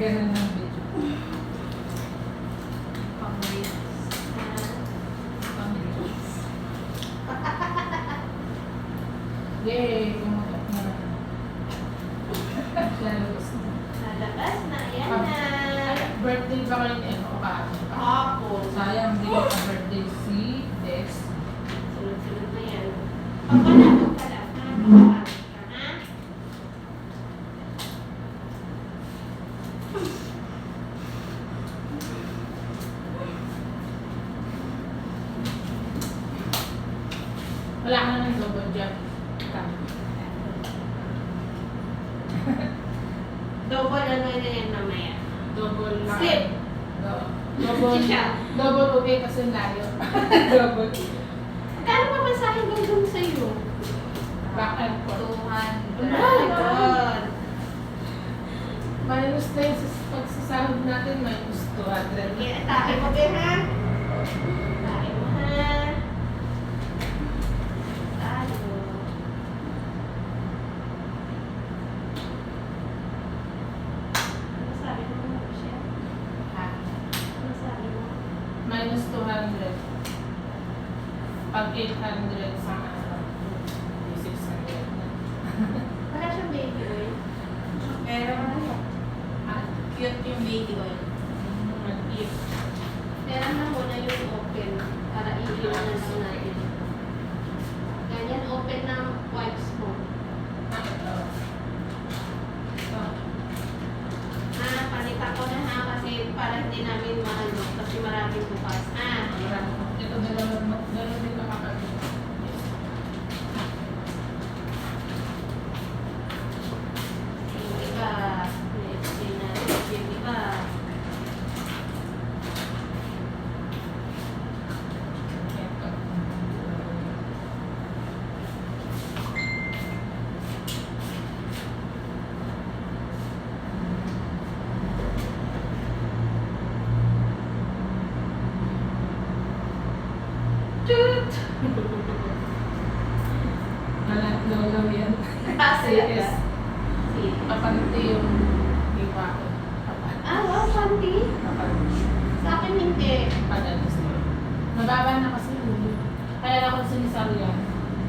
ganun ng video. Yay! Kumagat na. Lalabas na. Nalabas na. Ayan Ah. na. Ay, Birthday ba kayo ni. Sayang, hindi ko birthday si Dex. Sunod-sunod na yan. Pagpala, pagpala. Ha? Pagpala. Ha? Wala ka naman double jump. Double ano na yan mamaya. Double lang. Slip. Do- Double. Siya. Double okay kasi layo. double. Kano pa ba sa akin doon sa iyo? Back and forth. 200. Oh my God. Minus na yung sis- pagsasahod natin, minus 200. Sige, atake mo din ha. Atake mo ha. Talo. Ano sabi mo siya? Ha? Ano sabi mo? Minus 200. Pag 800 sa ano, 600 na. Wala siyang baby oil. Meron na. At Cute yung baby oil. mag-eat. Meron na muna yung open para iiwan na lang natin. Ganyan, open na wipes mo. Ah, panita ko na ha kasi para hindi namin maano Toot! Wala, lolaw yan. Kasi, CS. Papanti yung iwa ko. Ah, wow, panty. Sa akin hindi. Padalas na. Mababa na kasi yung. Kaya lang ako sinisari yan.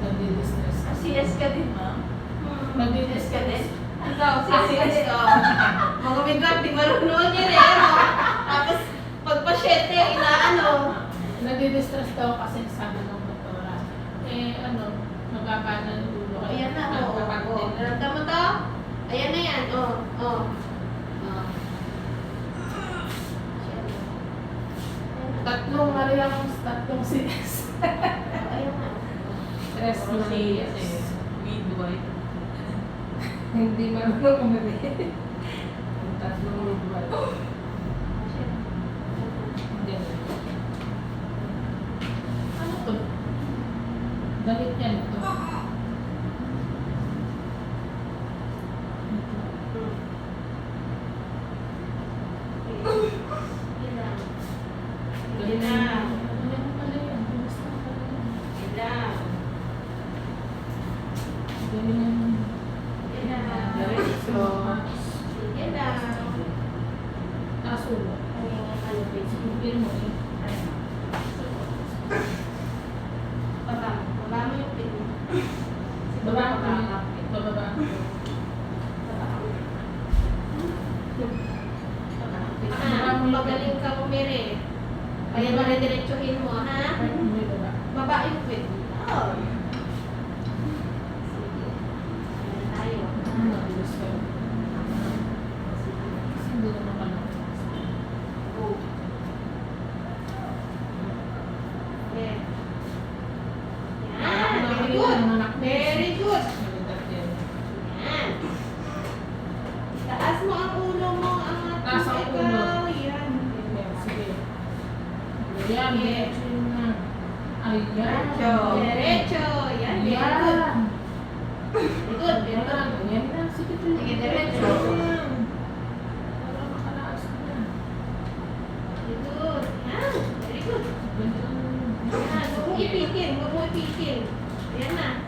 Nagdi-distress. CS ka din, ma'am. Hmm, Nagdi-distress ka din. Ikaw, sisi ka din. Oh. Mga midwife, di marunong yun eh. Ano? Tapos, pag pasyente, inaano. Nagdi-distress daw kasi sabi ng doktora. Eh, ano, mababa na yung ulo. Kaya Ayan na, oo. Oh, oh. na. Naramdaman mo to? Ayan na yan, oh. Oh. Oh. Tatlong ano yung tatlong CS. Oh, Ayan na. Stress na CS yes. eh. Midwife. Hindi marunong. Yung tatlong midwife. Damit yan ito. Huwag mo ipitin. Ayan na.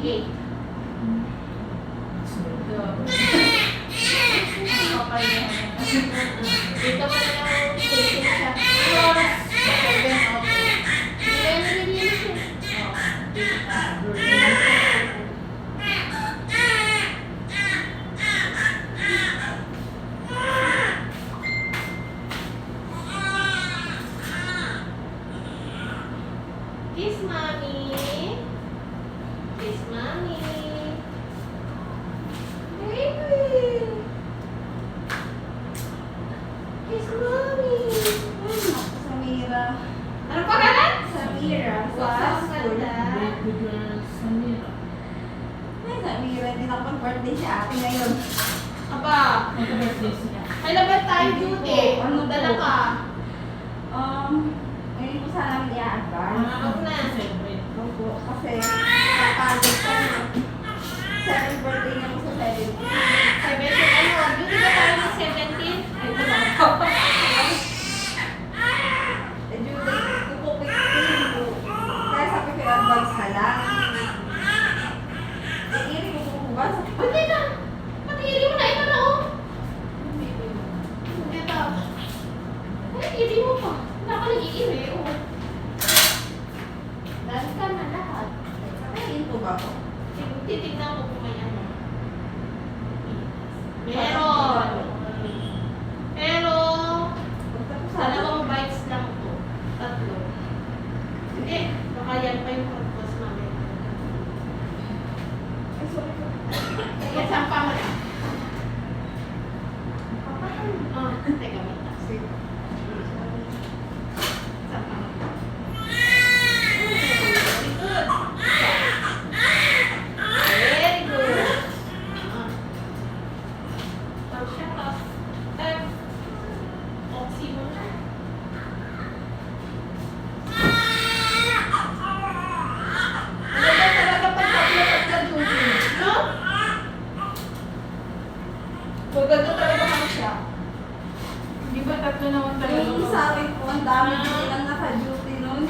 28. Kapal niya. Dito pa na ako taking siya. Oras. Seven hours. Ilan na din yun Kiss mommy birthday si ate ngayon. Aba, Magka-birthday siya. kailan tayo duty? Ano Ano dala ka? Um, ngayon po sana i-advance. Ah, Huwag na. Opo, kasi kapagod pa na. Seven birthday niya mo sa 17. 17, ano? Duty ba tayo ng 17? Ay, wala ka mo pa. Wala ka nag-iiri, oh. Dahil ka na lahat. Ba Titignan ko kung may ano. Meron. Tatlo naman talaga? Yung sa akin po, ang dami din nilang naka-duty nun.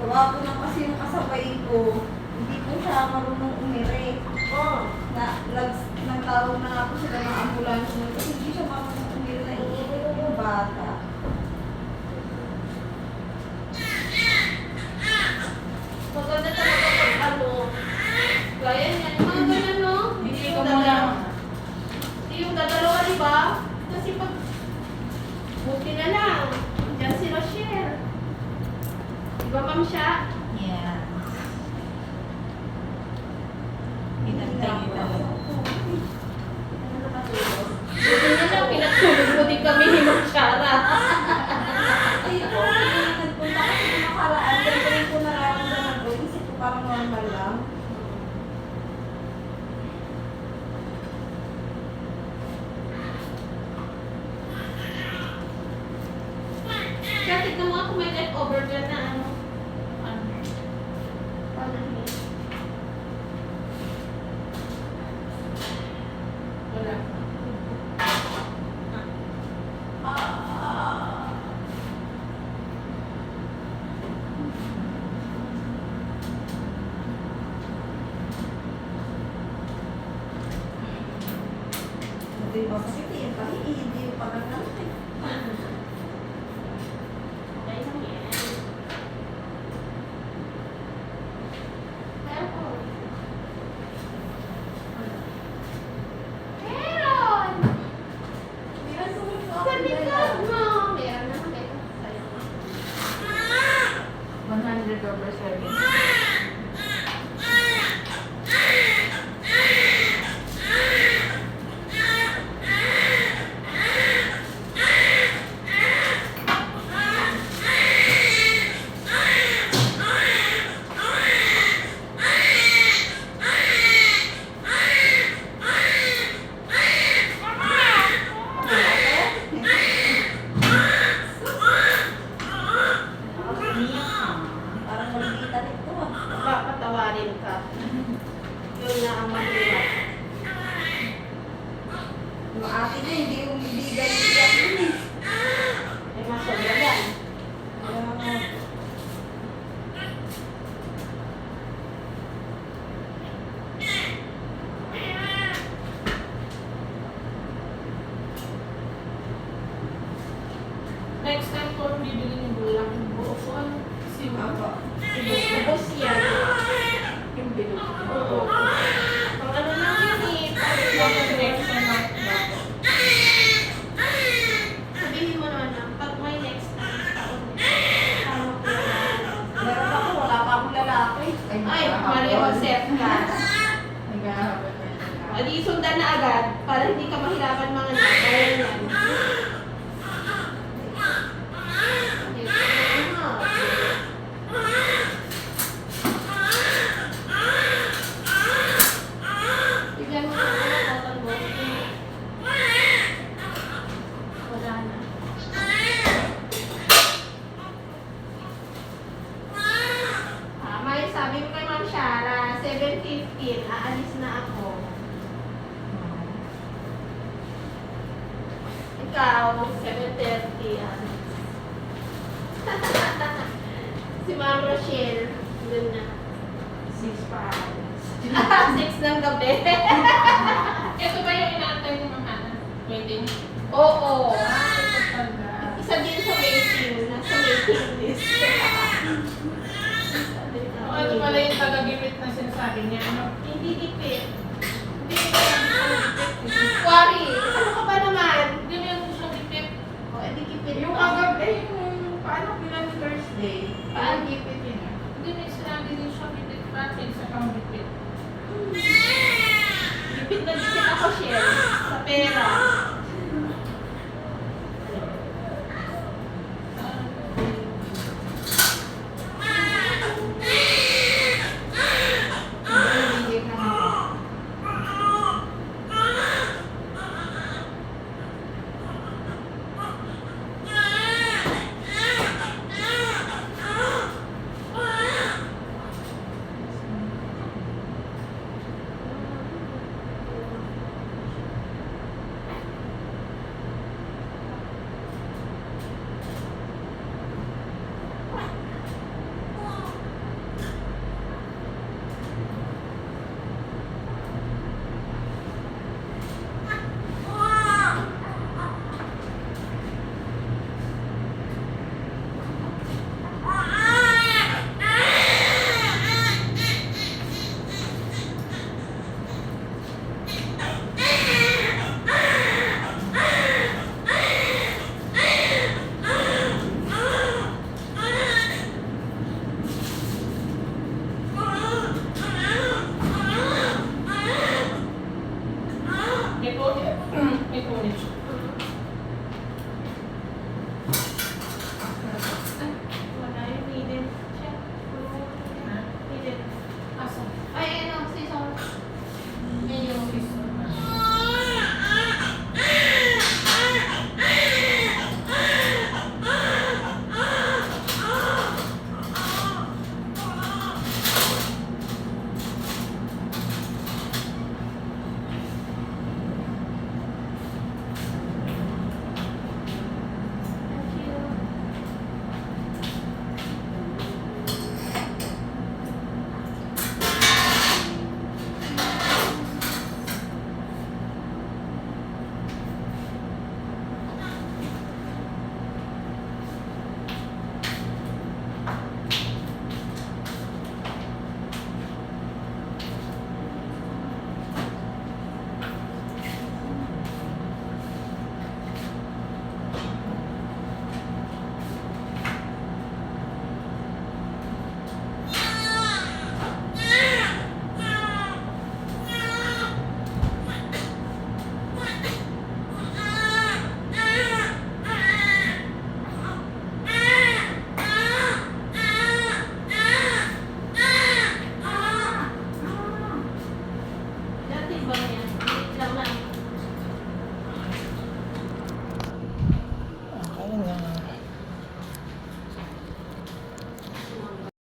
Gawa po na kasi yung kasabay ko, hindi po siya marunong umiri. Oh. Na, nag, nagtawag na po sila ng ambulance nun kasi hindi siya marunong umiri na iinom yung bata. Maganda talaga pag ano. Gaya niyan. Mga ganyan, no? Hindi yung ko lang. Hindi yung dadalawa, Di ba, ma'am siya? Yeah. Inantay nakatulog? Buti na lang, pinatulog mo din kami ni kasi kasi po parang normal lang. Nga kung may leftover dyan na ano. Ano? Panahit. Wala. Ah. Hindi ba pa, hindi pa lang natin. Okay lang yan. Meron. Meron! Meron sumunod sa Sa akin. likod mo! Meron na meron sa'yo. 100 over 7. Parang malita nito ah. Papatawarin ka. Yun na ang mahirap. Yung ate niya, hindi yung hindi Adi, sundan na agad para hindi ka mahirapan mga nanay. பேரா